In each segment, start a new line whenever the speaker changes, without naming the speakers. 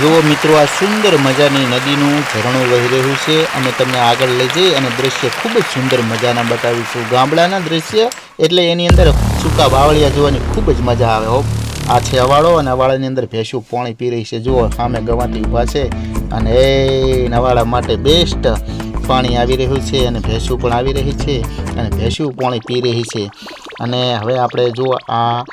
જુઓ મિત્રો, આ સુંદર મજાની નદીનું ઝરણું વહી રહ્યું છે. અને તમને આગળ લઈ જઈ અને દ્રશ્ય ખૂબ જ સુંદર મજાના બતાવીશું. ગામડાના દ્રશ્ય એટલે એની અંદર સૂકા બાવળિયા જોવાની ખૂબ જ મજા આવે, હો. આ છે અવાળો અને અવાળાની અંદર ભેંસું પાણી પી રહી છે. જુઓ, સામે ગવાતી ઊભા છે અને એ નવાળા માટે બેસ્ટ પાણી આવી રહ્યું છે અને ભેંસું પણ આવી રહી છે અને ભેંસું પાણી પી રહી છે. અને હવે આપણે જો આ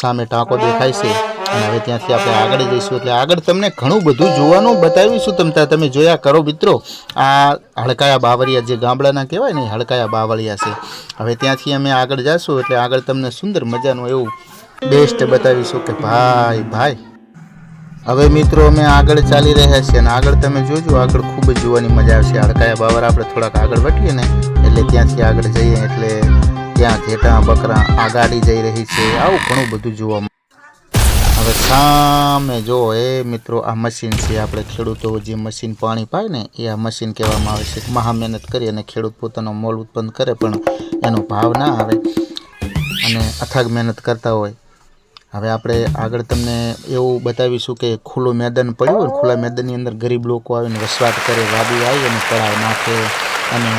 સામે ટાંકો દેખાય છે. અને હવે ત્યાંથી આપણે આગળ જઈશું. એટલે આગળ તમને ઘણું બધું જોવાનું બતાવીશું. તમ તમે જોયા કરો મિત્રો. આ હડકાયા બાવળિયા જે ગામડાના કહેવાય ને હડકાયા બાવળિયા છે. હવે ત્યાંથી અમે આગળ જઈશું એટલે આગળ તમને સુંદર મજાનું એવું બેસ્ટ બતાવીશું કે ભાઈ ભાઈ. હવે મિત્રો અમે આગળ ચાલી રહ્યા છીએ અને આગળ તમે જોજો, આગળ ખૂબ જ જોવાની મજા આવશે. હડકાયા બાવર આપણે થોડાક આગળ વટીએ ને, એટલે ત્યાંથી આગળ જઈએ. એટલે ત્યાં ઘેટા બકરા આ જઈ રહી છે. આવું ઘણું બધું જોવા. હવે સામે જો, એ મિત્રો આ મશીન છે, આપણે ખેડૂતો જે મશીન પાણી પાય ને, એ આ મશીન કહેવામાં આવે છે મહા મહેનત કરી અને ખેડૂત પોતાનો મોલ ઉત્પન્ન કરે, પણ એનો ભાવ ના આવે અને અથાગ મહેનત કરતા હોય. હવે આપણે આગળ તમને એવું બતાવીશું કે ખુલ્લું મેદાન પડ્યું હોય, ખુલ્લા મેદાનની અંદર ગરીબ લોકો આવીને વસવાટ કરે, વાદી આવી અને તળાવ નાખે અને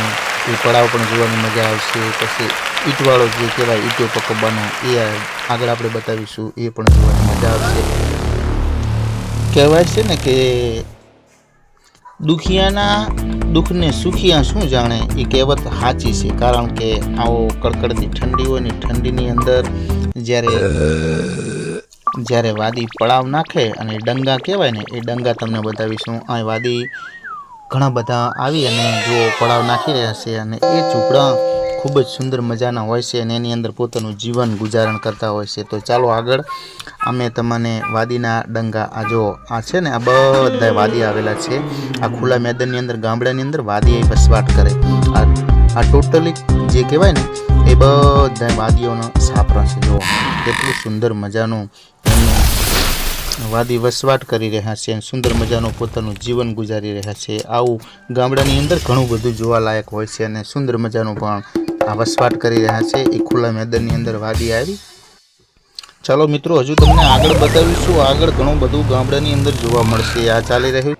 એ પડાવ પણ જોવાની મજા આવશે. પછી ઈંટવાળો જે કહેવાય ઈંટો પકવવાનો એ આગળ આપણે બતાવીશું, એ પણ જોવાની મજા આવશે. કહેવાય છે ને કે દુખિયાના દુઃખને સુખિયા શું જાણે એ કહેવત સાચી છે. કારણ કે આવો કડકડતી ઠંડી હોય ને ઠંડીની અંદર જ્યારે જ્યારે વાદી પડાવ નાખે અને ડંગા કહેવાય ને, એ ડંગા તમને બતાવીશું. આ વાદી ઘણા બધા આવી અને જો પડાવ નાખી રહ્યા છે અને એ ઝૂંપડા ખૂબ જ સુંદર મજાના હોય છે અને એની અંદર પોતાનું જીવન ગુજારણ કરતા હોય છે. તો ચાલો આગળ અમે તમને વાદીના ડંગા, આ જો, આ છે ને, આ બધા વાદી આવેલા છે. આ ખુલ્લા મેદાનની અંદર, ગામડાની અંદર વાદી વસવાટ કરે. આ ટોટલી જે કહેવાય ને, એ બધા વાદીઓનો સાપરા છે. જો કેટલું સુંદર મજાનું વાદી વસવાટ કરી રહ્યા છે અને સુંદર મજાનું પોતાનું જીવન ગુજારી રહ્યા છે. આવું ગામડાની અંદર ઘણું બધું જોવાલાયક હોય છે અને સુંદર મજાનું પણ આ વસવાટ કરી રહ્યા છે. એ ખુલ્લા મેદાનની અંદર વાદી આવી. ચાલો મિત્રો, હજુ તમને આગળ બતાવીશું. આગળ ઘણું બધું ગામડાની અંદર જોવા મળશે. આ ચાલી રહ્યું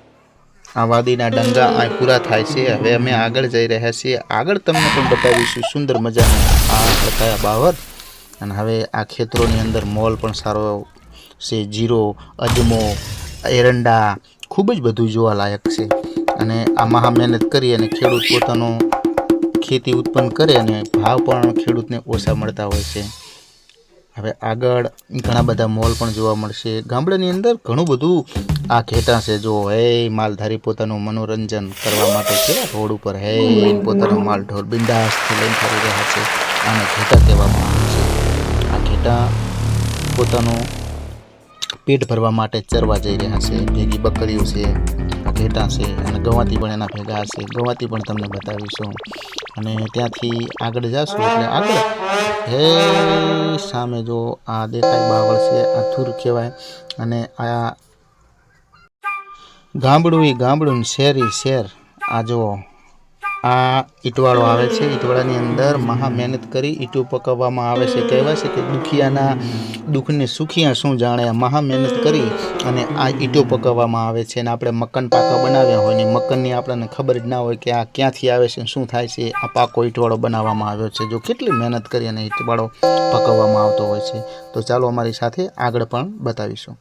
આ વાદીના ડંગા આ પૂરા થાય છે. હવે અમે આગળ જઈ રહ્યા છીએ. આગળ તમને પણ બતાવીશું સુંદર મજાનું આ હડકાયા બાવર અને હવે આ ખેતરોની અંદર મોલ પણ સારો છે, જીરો, અજમો, એરંડા, ખૂબ જ બધું જોવાલાયક છે. અને આ મહા મહેનત કરી અને ખેડૂત પોતાનો ખેતી ઉત્પન્ન કરે અને ભાવ પણ ખેડૂતને ઓછા મળતા હોય છે. હવે આગળ ઘણા બધા મોલ પણ જોવા મળશે. ગામડાની અંદર ઘણું બધું આ ઘેટા છે. જો, હે, માલધારી પોતાનું મનોરંજન કરવા માટે છે. રોડ ઉપર, હે પોતાનો માલ ઢોર બિંદાસથી લઈને ફરી રહ્યા છે. આને ઘેટા કહેવામાં આવે છે. આ ઘેટા પોતાનું પેટ ભરવા માટે ચરવા જઈ રહ્યા છે. ભેગી બકરીઓ છે, ઘેટા છે અને ગવાતી પણ એના ભેગા હશે. ગવાતી પણ તમને બતાવીશું. અને ત્યાંથી આગળ જાશું એટલે આગળ. હે સામે જો આ દેખાય બાવળ છે, આ થૂર કહેવાય. અને આ ગામડું એ ગામડું શેર એ શેર. આ જુઓ. આ ઈંટવાળો આવે છે. ઈટવાળાની અંદર મહા મહેનત કરી ઈંટો પકવવામાં આવે છે. કહેવાય છે કે દુખિયાના દુઃખને સુખિયા શું જાણે મહા મહેનત કરી અને આ ઈંટો પકવવામાં આવે છે અને આપણે મકન પાકા બનાવ્યા હોય ને મકનની આપણને ખબર જ ના હોય કે આ ક્યાંથી આવે છે શું થાય છે, આ પાકો ઈટવાળો બનાવવામાં આવ્યો છે. જો કેટલી મહેનત કરી અને ઈંટવાળો પકવવામાં આવતો હોય છે. તો ચાલો અમારી સાથે આગળ પણ બતાવીશું.